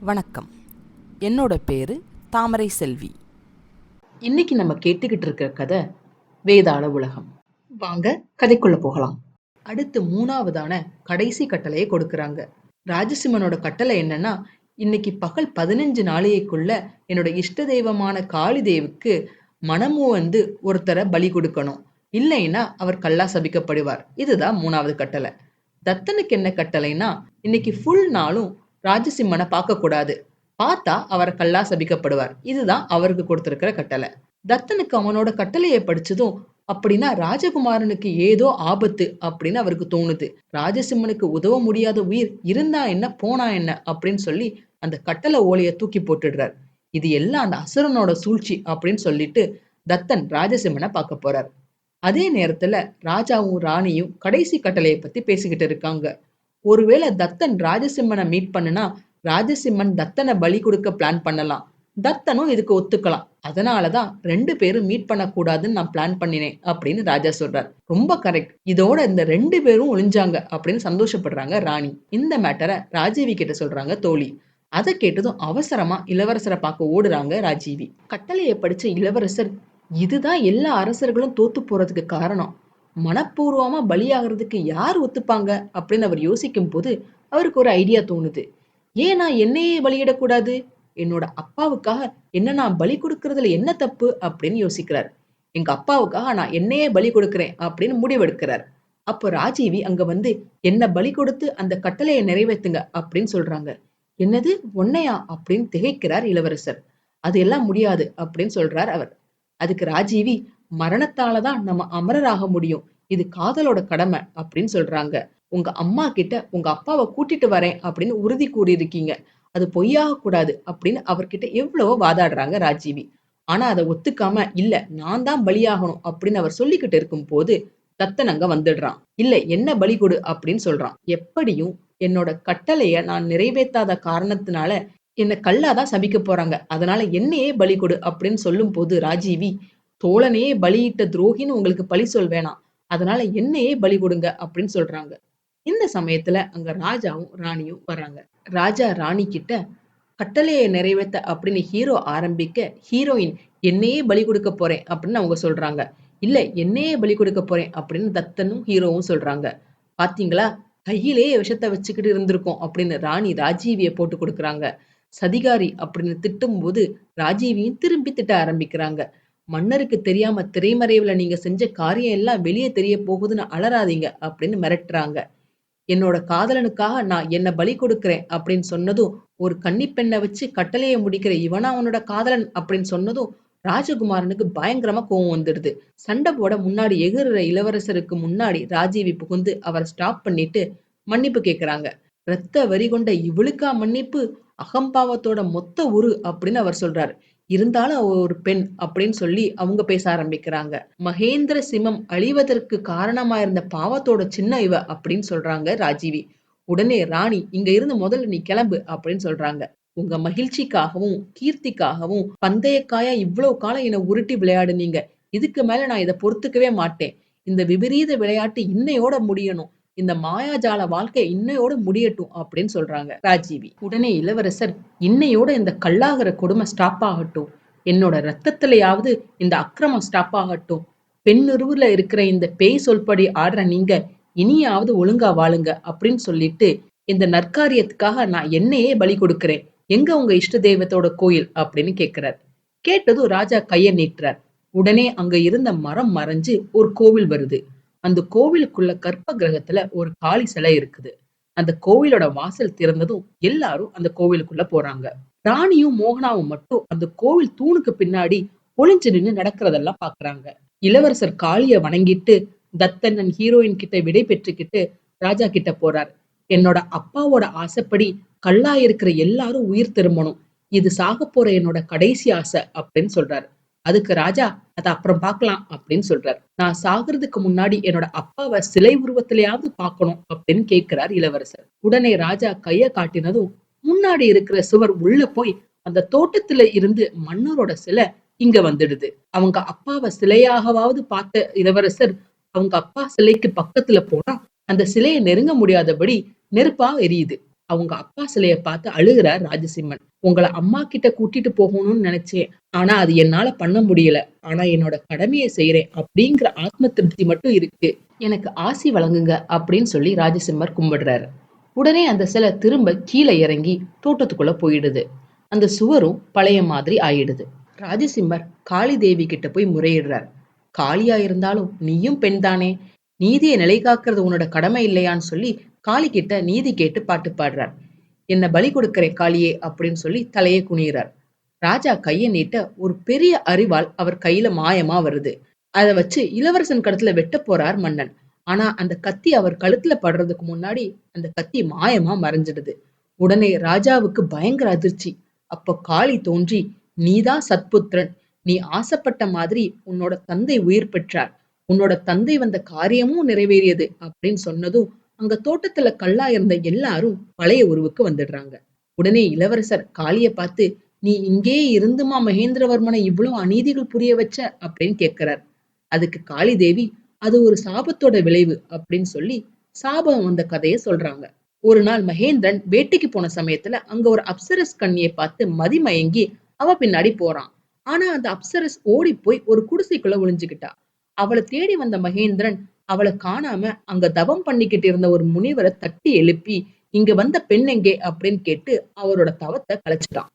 வணக்கம். என்னோட பேரு தாமரை செல்வி. இன்னைக்கு நம்ம கேட்டுக்கிட்டு இருக்கிற கதை வேதாள உலகம். வாங்க கதைக்குள்ள போகலாம். அடுத்து மூணாவதான கடைசி கட்டளையை கொடுக்கறாங்க. ராஜசிம்மனோட கட்டளை என்னன்னா இன்னைக்கு பகல் பதினஞ்சு நாளைக்குள்ள என்னோட இஷ்ட தெய்வமான காளி தேவுக்கு வந்து ஒருத்தரை பலி கொடுக்கணும். இல்லைன்னா அவர் கல்லா சபிக்கப்படுவார் இதுதான் மூணாவது கட்டளை. தத்தனுக்கு என்ன கட்டளைன்னா இன்னைக்கு ஃபுல் நாளும் ராஜசிம்மனை பார்க்க கூடாது பார்த்தா அவர் கல்லா சபிக்கப்படுவார். இதுதான் அவருக்கு கொடுத்திருக்கிற கட்டளை. தத்தனுக்கு அவனோட கட்டளையை படிச்சதும் அப்படின்னா ராஜகுமாரனுக்கு ஏதோ ஆபத்து அப்படின்னு அவருக்கு தோணுது. ராஜசிம்மனுக்கு உதவ முடியாத உயிர் இருந்தா என்ன போனா என்ன அப்படின்னு சொல்லி அந்த கட்டளை ஓலையை தூக்கி போட்டுடுறார். இது எல்லாம் அந்த அசுரனோட சூழ்ச்சி அப்படின்னு சொல்லிட்டு தத்தன் ராஜசிம்மனை பார்க்க போறார். அதே நேரத்துல ராஜாவும் ராணியும் கடைசி கட்டளையை பத்தி பேசிக்கிட்டு இருக்காங்க. ஒருவேளை தத்தன் ராஜசிம்மனை மீட் பண்ணுனா ராஜசிம்மன் தத்தனை பலி கொடுக்க பிளான் பண்ணலாம். தத்தனும் இதுக்கு ஒத்துக்கலாம். அதனாலதான் ரெண்டு பேரும் மீட் பண்ணக்கூடாதுன்னு நான் பிளான் பண்ணினேன் அப்படின்னு ராஜா சொல்றார். ரொம்ப கரெக்ட் இதோட இந்த ரெண்டு பேரும் ஒளிஞ்சாங்க அப்படின்னு சந்தோஷப்படுறாங்க ராணி. இந்த மேட்டரை ராஜீவி கிட்ட சொல்றாங்க தோழி. அதை கேட்டதும் அவசரமா இளவரசரை பார்க்க ஓடுறாங்க ராஜீவி. கட்டளையை படிச்ச இளவரசர் இதுதான் எல்லா அரசர்களும் தோத்து போறதுக்கு காரணம். மனப்பூர்வமா பலியாகிறதுக்கு யார் ஒத்துப்பாங்க அப்படின்னு அவர் யோசிக்கும் போது அவருக்கு ஒரு ஐடியா தோணுது. ஏன் நான் என்னையே பலியிடக்கூடாது? என்னோட அப்பாவுக்காக என்ன நான் பலி கொடுக்கறதுல என்ன தப்பு அப்படின்னு யோசிக்கிறார். எங்க அப்பாவுக்காக நான் என்னையே பலி கொடுக்கிறேன் அப்படின்னு முடிவெடுக்கிறார். அப்போ ராஜீவி அங்க வந்து என்ன பலி கொடுத்து அந்த கட்டளையை நிறைவேத்துங்க அப்படின்னு சொல்றாங்க. என்னது? உன்னையா? அப்படின்னு திகைக்கிறார் இளவரசர். அது எல்லாம் முடியாது அப்படின்னு சொல்றார் அவர். அதுக்கு ராஜீவி மரணத்தாலதான் நம்ம அமரராக முடியும். இது காதலோட கடமை அப்படின்னு சொல்றாங்க. உங்க அம்மா கிட்ட உங்க அப்பாவை கூட்டிட்டு வரேன் அப்படின்னு உறுதி கூறியிருக்கீங்க. அது பொய்யாக கூடாது அப்படின்னு அவர்கிட்ட எவ்வளவோ வாதாடுறாங்க ராஜீவி. ஆனா அதை ஒத்துக்காம இல்ல நான் தான் பலியாகணும் அப்படின்னு அவர் சொல்லிக்கிட்டு இருக்கும் போது தத்தன் அங்க வந்துடுறான். இல்ல என்ன பலி கொடு அப்படின்னு சொல்றான். எப்படியும் என்னோட கட்டளைய நான் நிறைவேற்றாத காரணத்தினால என்ன கல்லாதான் சபிக்க போறாங்க. அதனால என்னையே பலி கொடு அப்படின்னு சொல்லும் போது ராஜீவி தோழனையே பலியிட்ட துரோகின்னு உங்களுக்கு பழி சொல் வேணாம். அதனால என்னையே பலி கொடுங்க அப்படின்னு சொல்றாங்க. இந்த சமயத்துல அங்க ராஜாவும் ராணியும் வர்றாங்க. ராஜா ராணி கிட்ட கட்டளையை நிறைவேற்ற அப்படின்னு ஹீரோ ஆரம்பிக்க ஹீரோயின் என்னையே பலி கொடுக்க போறேன் அப்படின்னு அவங்க சொல்றாங்க. இல்ல என்னையே பலி கொடுக்க போறேன் அப்படின்னு தத்தனும் ஹீரோவும் சொல்றாங்க. பாத்தீங்களா? கையிலேயே விஷத்தை வச்சுக்கிட்டு இருந்திருக்கோம் அப்படின்னு ராணி ராஜீவிய போட்டு கொடுக்குறாங்க. சதிகாரி அப்படின்னு திட்டும் போது ராஜீவியும் திரும்பி திட்ட ஆரம்பிக்கிறாங்க. மன்னருக்கு தெரியாம திரைமறைவுல நீங்க செஞ்ச காரியம் எல்லாம் வெளியே தெரிய போகுதுன்னு அலறாதீங்க அப்படின்னு மிரட்டுறாங்க. என்னோட காதலனுக்காக நான் என்ன பலி கொடுக்கிறேன் அப்படின்னு சொன்னதும் ஒரு கன்னி பெண்ணை வச்சு கட்டளையை முடிக்கிற இவனா உன்னோட காதலன் அப்படின்னு சொன்னதும் ராஜகுமாரனுக்கு பயங்கரமா கோவம் வந்துடுது. சண்டை போட முன்னாடி எகிற இளவரசருக்கு முன்னாடி ராஜீவி புகுந்து அவரை ஸ்டாப் பண்ணிட்டு மன்னிப்பு கேட்கிறாங்க ரத்த வரி கொண்ட இவளுக்கா மன்னிப்பு? அகம்பாவத்தோட மொத்த உரு அப்படின்னு அவர் சொல்றாரு. இருந்தாலும் அவ ஒரு பெண் அப்படின்னு சொல்லி அவங்க பேச ஆரம்பிக்கிறாங்க. மகேந்திர சிம்மம் அழிவதற்கு காரணமா இருந்த பாவத்தோட சின்ன இவ அப்படின்னு சொல்றாங்க ராஜீவி. உடனே ராணி இங்க இருந்து முதல்ல நீ கிளம்பு அப்படின்னு சொல்றாங்க. உங்க மகிழ்ச்சிக்காகவும் கீர்த்திக்காகவும் பந்தயக்காயா இவ்வளவு காலம் என்னை உருட்டி விளையாடுனீங்க. இதுக்கு மேல நான் இதை பொறுத்துக்கவே மாட்டேன். இந்த விபரீத விளையாட்டு இன்னையோட முடியணும். இந்த மாயாஜால வாழ்க்கை இன்னையோட முடியட்டும் அப்படின்னு சொல்றாங்க ராஜீவி. உடனே இளவரசர் இன்னையோட இந்த கல்லாகிற கொடுமை ஸ்டாப் ஆகட்டும். என்னோட ரத்தத்திலேயாவது இந்த அக்கிரமம் ஸ்டாப் ஆகட்டும். பெண் இருக்கிற இந்த பேய் சொல்படி ஆடுற நீங்க இனியாவது ஒழுங்கா வாழுங்க அப்படின்னு சொல்லிட்டு இந்த நற்காரியத்துக்காக நான் என்னையே பலி கொடுக்கிறேன். எங்க உங்க இஷ்ட தெய்வத்தோட கோயில்? அப்படின்னு கேட்கிறார் கேட்டதும் ராஜா கைய நீட்டுறார். உடனே அங்க இருந்த மரம் மறைஞ்சு ஒரு கோவில் வருது. அந்த கோவிலுக்குள்ள கற்ப கிரகத்துல ஒரு காளி சிலை இருக்குது. அந்த கோவிலோட வாசல் திறந்ததும் எல்லாரும் அந்த கோவிலுக்குள்ள போறாங்க. ராணியும் மோகனாவும் மட்டும் அந்த கோவில் தூணுக்கு பின்னாடி ஒளிஞ்சு நின்னு நடக்கிறதெல்லாம் பாக்குறாங்க. இளவரசர் காளிய வணங்கிட்டு தத்தன் ஹீரோயின் கிட்ட விடை பெற்றுக்கிட்டு ராஜா கிட்ட போறார். என்னோட அப்பாவோட ஆசைப்படி கல்லா இருக்கிற எல்லாரும் உயிர் திரும்பணும். இது சாக போற என்னோட கடைசி ஆசை அப்படின்னு சொல்றாரு. அதுக்கு ராஜா அதை அப்புறம் பார்க்கலாம் அப்படின்னு சொல்றாரு. நான் சாகிறதுக்கு முன்னாடி என்னோட அப்பாவை சிலை உருவத்திலேயாவது பார்க்கணும் அப்படின்னு கேட்கிறார் இளவரசர். உடனே ராஜா கைய காட்டினதும் முன்னாடி இருக்கிற சுவர் உள்ள போய் அந்த தோட்டத்துல இருந்து மன்னரோட சிலை இங்க வந்துடுது. அவங்க அப்பாவை சிலையாகவாவது பார்த்த இளவரசர் அவங்க அப்பா சிலைக்கு பக்கத்துல போனா அந்த சிலையை நெருங்க முடியாதபடி நெருப்பா எரியுது. அவங்க அப்பா சிலைய பார்த்து அழுகிறார் ராஜசிம்மன். உங்களை அம்மா கிட்ட கூட்டிட்டு போகணும்னு நினைச்சேன். ஆனா அது என்னால பண்ண முடியல. ஆனா என்னோட கடமையை செய்யறேன் அப்படிங்கிற ஆத்ம திருப்தி மட்டும் இருக்கு. எனக்கு ஆசி வழங்குங்க அப்படின்னு சொல்லி ராஜசிம்மர் கும்பிடுறாரு. உடனே அந்த சிலை திரும்ப கீழே இறங்கி தோட்டத்துக்குள்ள போயிடுது. அந்த சுவரும் பழைய மாதிரி ஆயிடுது. ராஜசிம்மர் காளி தேவி கிட்ட போய் முறையிடுறார். காளியா இருந்தாலும் நீயும் பெண் தானே நீதியை நிலை காக்கிறது உன்னோட கடமை இல்லையான்னு சொல்லி காளி கிட்ட நீதி கேட்டு பாட்டு பாடுறார். என்ன பலி கொடுக்கிறேன் காளியே அப்படின்னு சொல்லி தலையை குனிகிறார் ராஜா கையை நீட்ட ஒரு பெரிய அறிவால் அவர் கையில மாயமா வருது. அதை வச்சு இளவரசன் கடத்துல வெட்ட போறார் மன்னன். ஆனா அந்த கத்தி அவர் கழுத்துல படுறதுக்கு முன்னாடி அந்த கத்தி மாயமா மறைஞ்சிடுது. உடனே ராஜாவுக்கு பயங்கர அதிர்ச்சி. அப்போ காளி தோன்றி நீதான் சத்புத்திரன். நீ ஆசைப்பட்ட மாதிரி உன்னோட தந்தை உயிர் பெற்றார். உன்னோட தந்தை வந்த காரியமும் நிறைவேறியது அப்படின்னு சொன்னதும் அங்க தோட்டத்துல கல்லா இருந்த எல்லாரும் பழைய உருவுக்கு வந்துடுறாங்க. உடனே இளவரசர் காளிய பார்த்து நீ இங்கே இருந்துமா மகேந்திரவர்மனை இவ்வளவு அநீதிகள் புரிய வச்ச? அப்படின்னு கேட்கிறார். அதுக்கு காளி தேவி அது ஒரு சாபத்தோட விளைவு அப்படின்னு சொல்லி சாபம் வந்த கதையை சொல்றாங்க. ஒரு நாள் மகேந்திரன் வேட்டைக்கு போன சமயத்துல அங்க ஒரு அப்சரஸ் கண்ணியை பார்த்து மதிமயங்கி அவ பின்னாடி போறான். ஆனா அந்த அப்சரஸ் ஓடி போய் ஒரு குடிசைக்குள்ள ஒளிஞ்சுக்கிட்டா அவளை தேடி வந்த மகேந்திரன் அவளை காணாம அங்க தவம் பண்ணிக்கிட்டு இருந்த ஒரு முனிவரை தட்டி எழுப்பி இங்க வந்த பெண் எங்கே? அப்படின்னு கேட்டு அவரோட தவத்தை கலைச்சிட்டான்.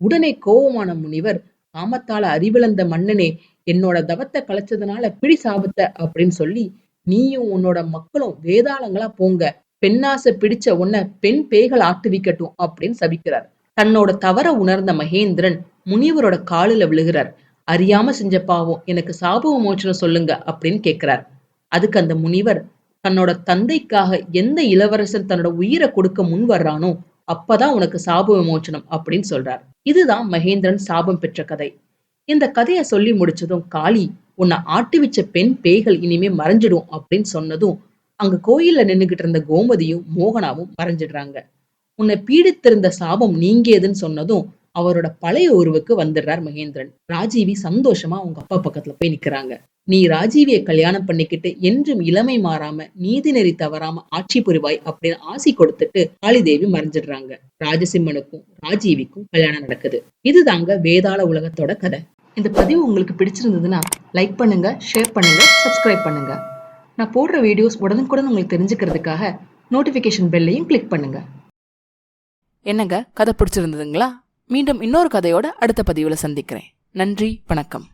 உடனே கோபமான முனிவர் காமத்தால அறிவிழந்த மன்னனே என்னோட தவத்தை கலைச்சதுனால பிடி சாபத்தை அப்படின்னு சொல்லி நீயும் உன்னோட மக்களும் வேதாளங்களா போங்க. பெண்ணாசை பிடிச்ச உன்னை பெண் பேய்கள் ஆட்டுவிக்கட்டும் அப்படின்னு சபிக்கிறார். தன்னோட தவற உணர்ந்த மகேந்திரன் முனிவரோட காலில் விழுகிறார். அறியாம செஞ்ச பாவம் எனக்கு சாப விமோச்சனம் சொல்லுங்க அப்படின்னு கேட்கிறார். அதுக்கு அந்த முனிவர் தன்னோட தந்தைக்காக எந்த இளவரசன் தன்னோட உயிரை கொடுக்க முன் வர்றானோ அப்பதான் உனக்கு சாப விமோச்சனம் அப்படின்னு சொல்றார். இதுதான் மகேந்திரன் சாபம் பெற்ற கதை. இந்த கதையை சொல்லி முடிச்சதும் காளி உன்னை ஆட்டி வச்ச பெண் பேய்கள் இனிமே மறைஞ்சிடும் அப்படின்னு சொன்னதும் அங்க கோயில்ல நின்னுகிட்டு இருந்த கோமதியும் மோகனாவும் மறைஞ்சிடுறாங்க. உன்னை பீடித்திருந்த சாபம் நீங்கியதுன்னு சொன்னதும் அவரோட பழைய உருவுக்கு வந்துடுறார் மகேந்திரன். ராஜீவி சந்தோஷமா அவங்க அப்பா பக்கத்துல போய் நிக்கிறாங்க. நீ ராஜீவியை கல்யாணம் பண்ணிக்கிட்டு என்றும் இளமை மாறாம நீதி நெறி தவறாம ஆட்சி புரிவாய் அப்படின்னு ஆசி கொடுத்துட்டு காளிதேவி மறைஞ்சிடுறாங்க. ராஜசிம்மனுக்கும் ராஜீவிக்கும் கல்யாணம் நடக்குது. இதுதாங்க வேதாள உலகத்தோட கதை. இந்த பதிவு உங்களுக்கு பிடிச்சிருந்ததுன்னா லைக் பண்ணுங்க ஷேர் பண்ணுங்க சப்ஸ்கிரைப் பண்ணுங்க. நான் போடுற வீடியோஸ் உடனுக்குடன் உங்களுக்கு தெரிஞ்சுக்கிறதுக்காக நோட்டிஃபிகேஷன் பெல்லையும் கிளிக் பண்ணுங்க. என்னங்க? கதை பிடிச்சிருந்ததுங்களா? மீண்டும் இன்னொரு கதையோட அடுத்த பதிவில் சந்திக்கிறேன். நன்றி வணக்கம்.